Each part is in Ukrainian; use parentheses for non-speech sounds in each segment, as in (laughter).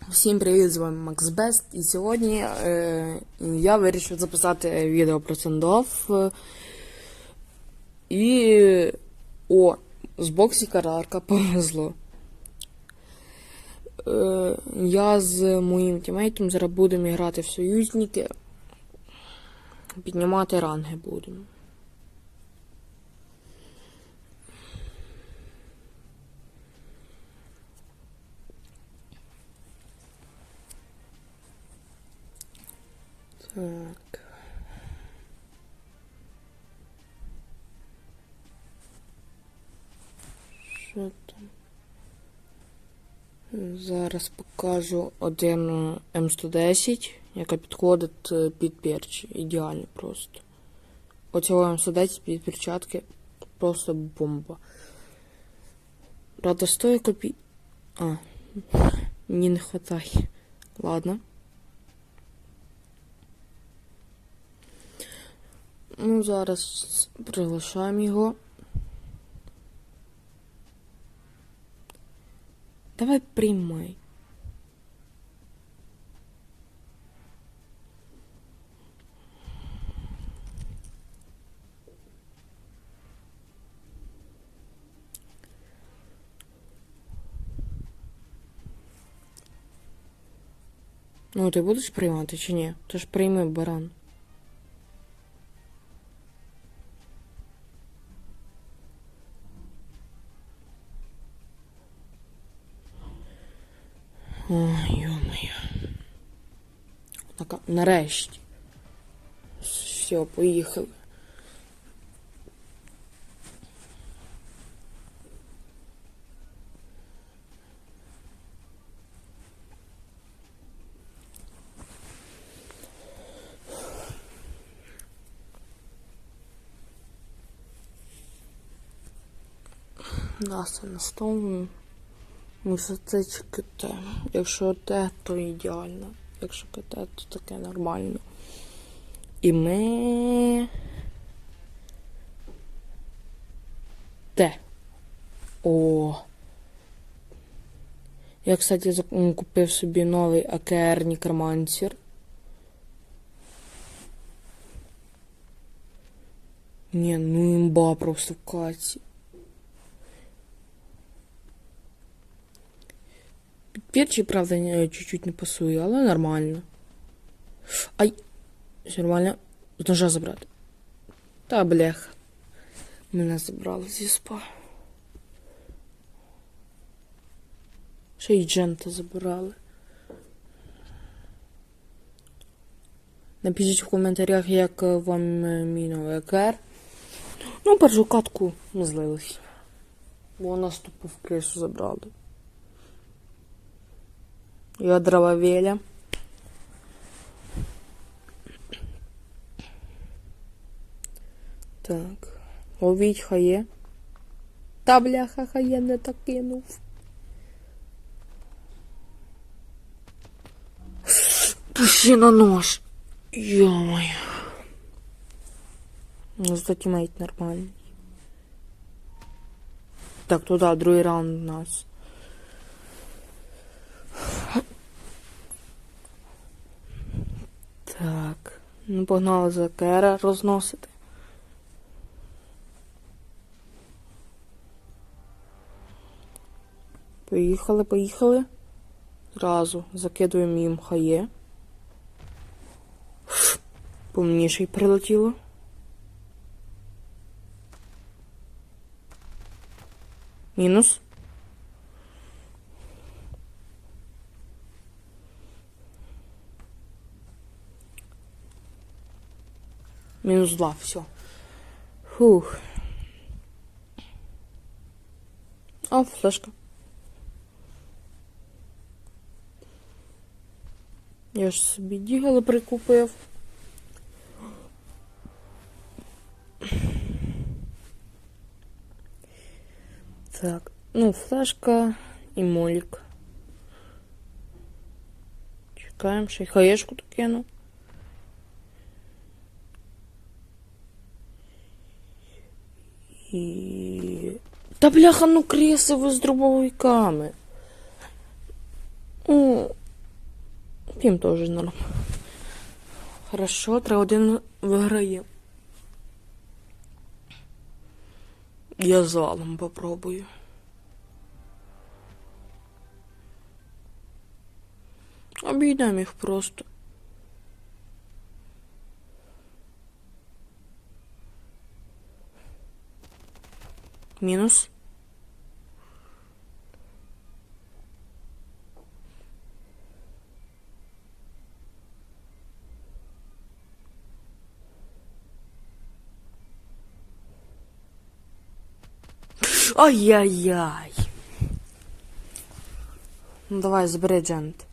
Всім привіт, з вами Макс Бест. І сьогодні е, я вирішив записати відео про Сендов. І. О, з боксіка Рарка повезло. Е, я з моїм тімейтом зараз будемо грати в союзники. Піднімати ранги будемо. Так. Що там? Зараз покажу один М110, яка підходить е, під перчі. Ідеально просто. Оцього М110 під перчатки просто бомба. Правда, стоїть копій. А, мені не хватає. Ладно. Ну, зараз приглашаємо його. Давай приймай. Ну, ти будеш приймати чи ні? Ти ж прийми баран. йо-моє. Так, нарешті. Все, поїхали. Нас на стол. Мушу це КТ. Якщо те, то ідеально. Якщо КТ, то таке нормально. І ми. Те. О. Я, кстати, купив собі новий АКР Нікромансер. Ні, ну імба просто в каці. Перчі, правда, чуть-чуть не пасує, але нормально. Ай! Все нормально. З ножа забрати. Та бляха. Мене забрали зі спа. Ще й джента забирали. Напишіть в коментарях, як е, вам е, мій новий ЕКР. Ну, першу катку ми злились. Бо нас тупо в кришу забрали. Я дрововеля. Так. Ловіть хає. Та бляха хає не так кинув. Пущи на нож. Ё-моё. Ну, зато тімейт нормальний. Так, туда, другий раунд у нас. Так. Ну, погнали за Кера розносити. Поїхали, поїхали. Зразу закидуємо їм хає. По мені ще й прилетіло. Мінус. Мінус два, все. Фух. О, флешка. Я ж собі дігали прикупив. Так, ну, флешка і молік. Чекаємо, ще й хаєшку докину. І. Та бляха, ну креси з дробовиками. О, Вип'ємо теж норм. Хорошо, 3-1 виграє. Я залом попробую. Обійдемо їх просто. Мінус. Ай-яй-яй. Ну давай, забери джент.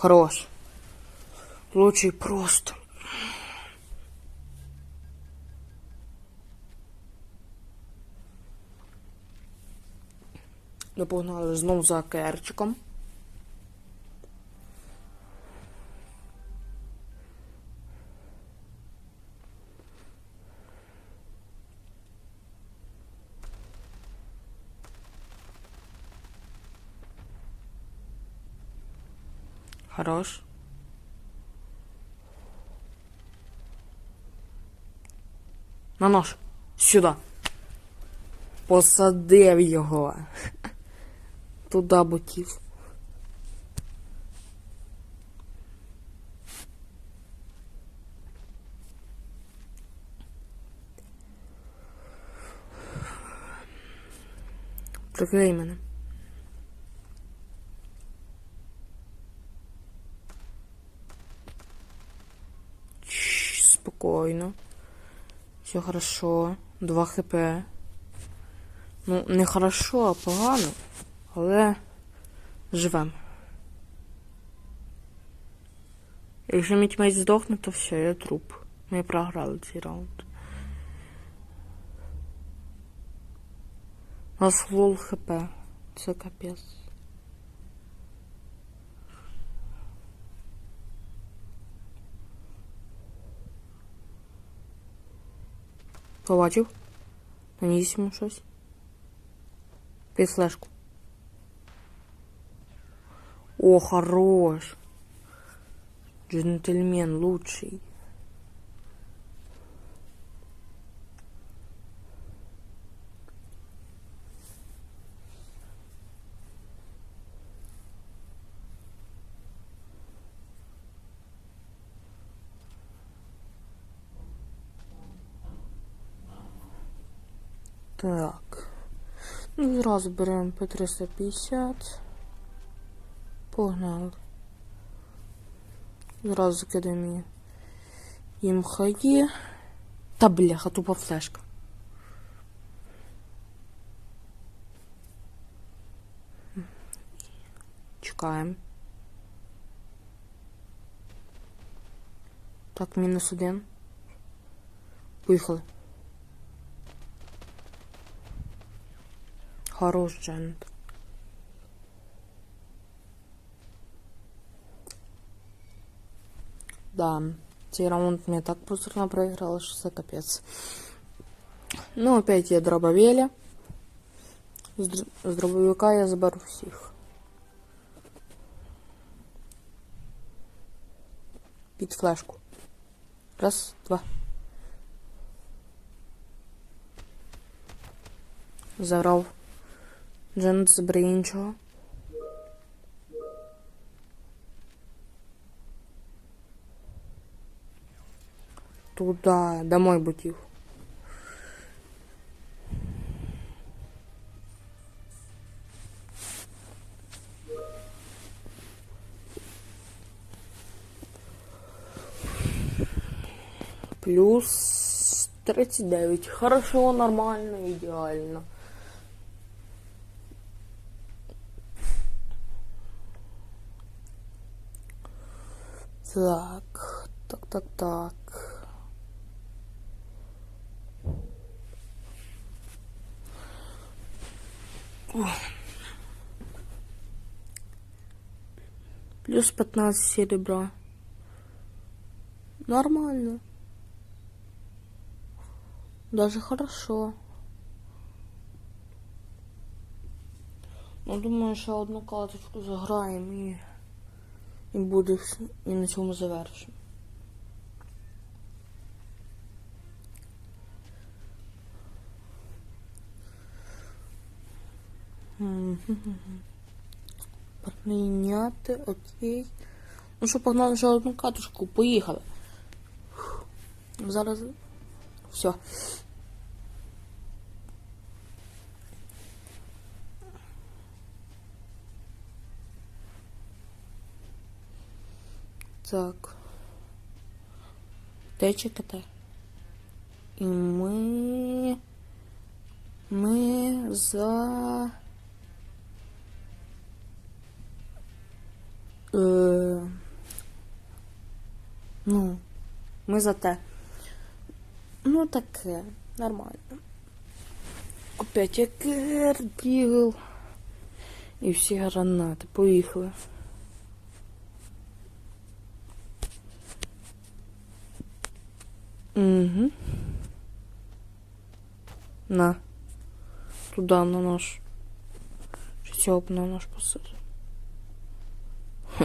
Хорош. Лучше просто. Ми погнали знов за керчиком. Хорош. На нож. Сюди. Посадив його. (laughs) Туди ботів. Прикрий мене. Спокійно. Все хорошо. 2 хп. Ну, не хорошо, а погано. Але живем. Якщо мій тімейт здохне, то все, я труп. Ми програли цей раунд. У нас лол хп. Це капець. Побачив? Наніс йому щось. Під флешку. О, хорош. Джентльмен лучший. Так. Ну, зразу беремо по 350. Погнали. Зразу закидаємо її. їм хаї. Та бляха, тупа флешка. Чекаємо. Так, мінус один. Поїхали. Хорош джент. Да, цей раунд мне так пусто проиграл, что это капец. Ну, опять я дробовеля. З, др- з дробовика я заберу всіх. Під флешку. Раз, два. Забрав. Джент забере іншого. Туда, домой бутів. Плюс 39. Хорошо, нормально, идеально. Так, так, так, так. Плюс 15 серебра. Нормально. Даже хорошо. Ну, думаю, ще одну каточку заграємо і, і буде. І на цьому завершимо. Прийняти, окей. Ну що, погнали ще одну катушку, поїхали. Зараз. Все. Так. Чекати? І ми. Ми за. Е... Ну, ми за те. Ну, таке, нормально. Опять якер, дігл. І всі гранати. Поїхали. Угу. На. Туда на наш. Чи цього б на наш посад. Хм.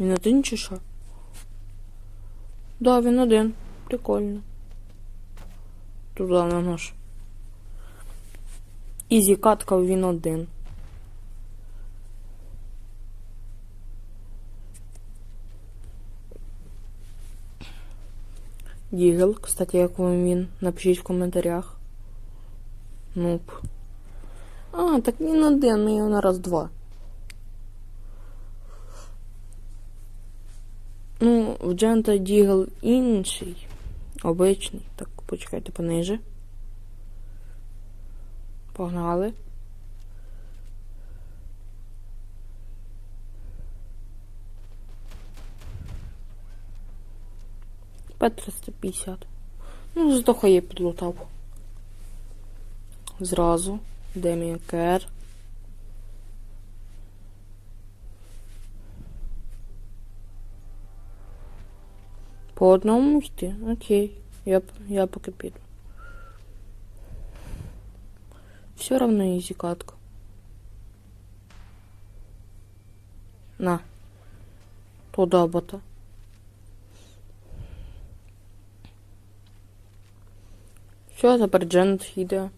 Він один чи що? Да, він один. Прикольно. Туда на наш. Ізі катка він один. Дігл, кстати, як вам він? Напишіть в коментарях. Нуп. А, так він один, ми його на раз-два. Ну, в Джента Дігл інший. Обичний. Так, почекайте пониже. Погнали. П-350. Ну, зато хай я підлутав. Зразу. Де мій кер? По одному йти? Окей. Я, я поки піду. Все равно ізі катка. На. Туда бота. Все, тепер Дженет їде.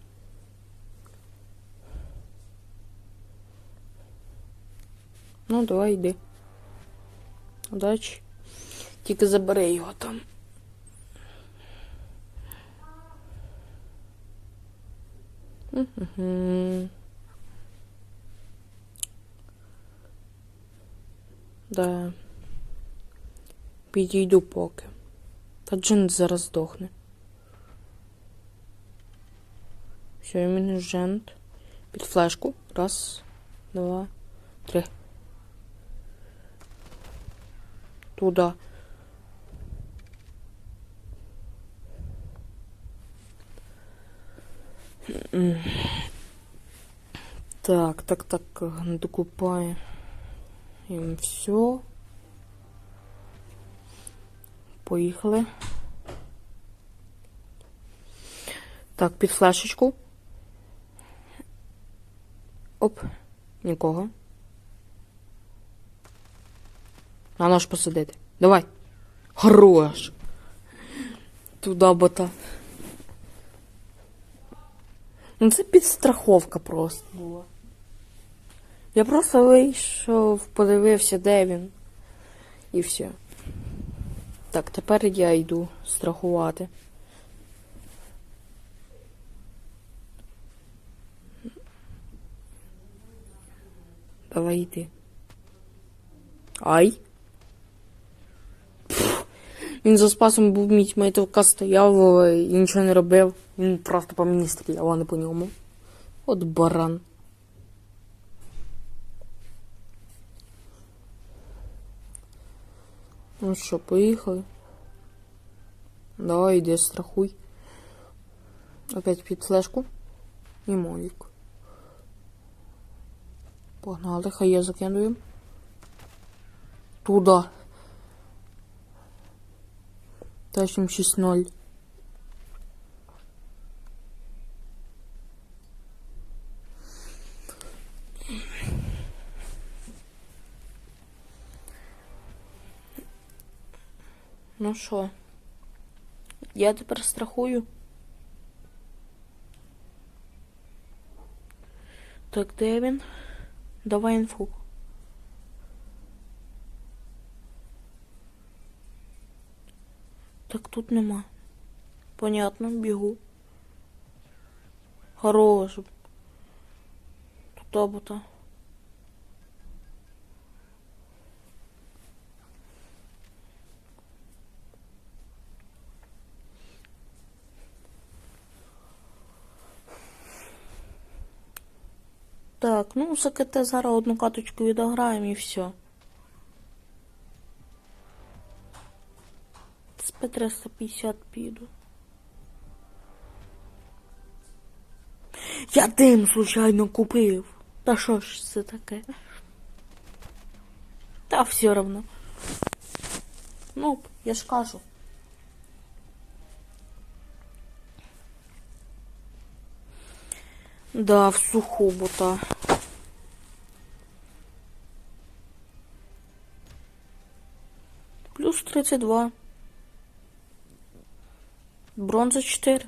Ну, давай йди. Удачі. Тільки забери його там. Да. Підійду поки. Та Джент зараз здохне. Все, іменно Джент. Під флешку. Раз, два, три. Туда. Так, так, так, докупаю им все. Поїхали. Так, під флешечку. Оп, нікого. На нож посадити. Давай. Хорош. Туда бота. Ну це підстраховка просто була. Я просто вийшов, подивився, де він. І все. Так, тепер я йду страхувати. Давай йди. Ай. Пф, Він за спасом був мій тімейтовка стояв е, і нічого не робив. Він просто по мені стріляв, а не по ньому. От баран. Ну що, поїхали? Давай, йди, страхуй. Опять під флешку. І молік. Погнали, хай я закину. Туда. Тащим 6-0. Ну що? Я тепер страхую. Так, де він? Давай инфу. Так тут нема. Понятно, бігу. Хорош. Тут обота. Так, ну за КТ зараз одну каточку відограємо і все. З П350 піду. Я дим случайно купив. Та що ж це таке? Та все равно. Ну, я ж кажу. Да, в суху бота. Плюс 32. Бронза 4.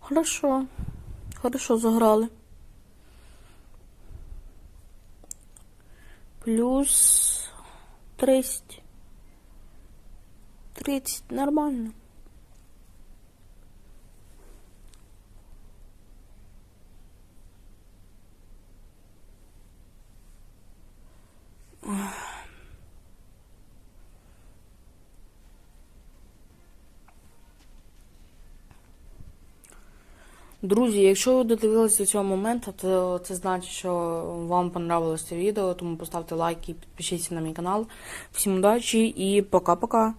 Хорошо. Хорошо заграли. Плюс 30. 30 нормально. Друзі, якщо ви додивилися до цього моменту, то це значить, що вам понравилось це відео, тому поставте лайк і підпишіться на мій канал. Всім удачі і пока-пока.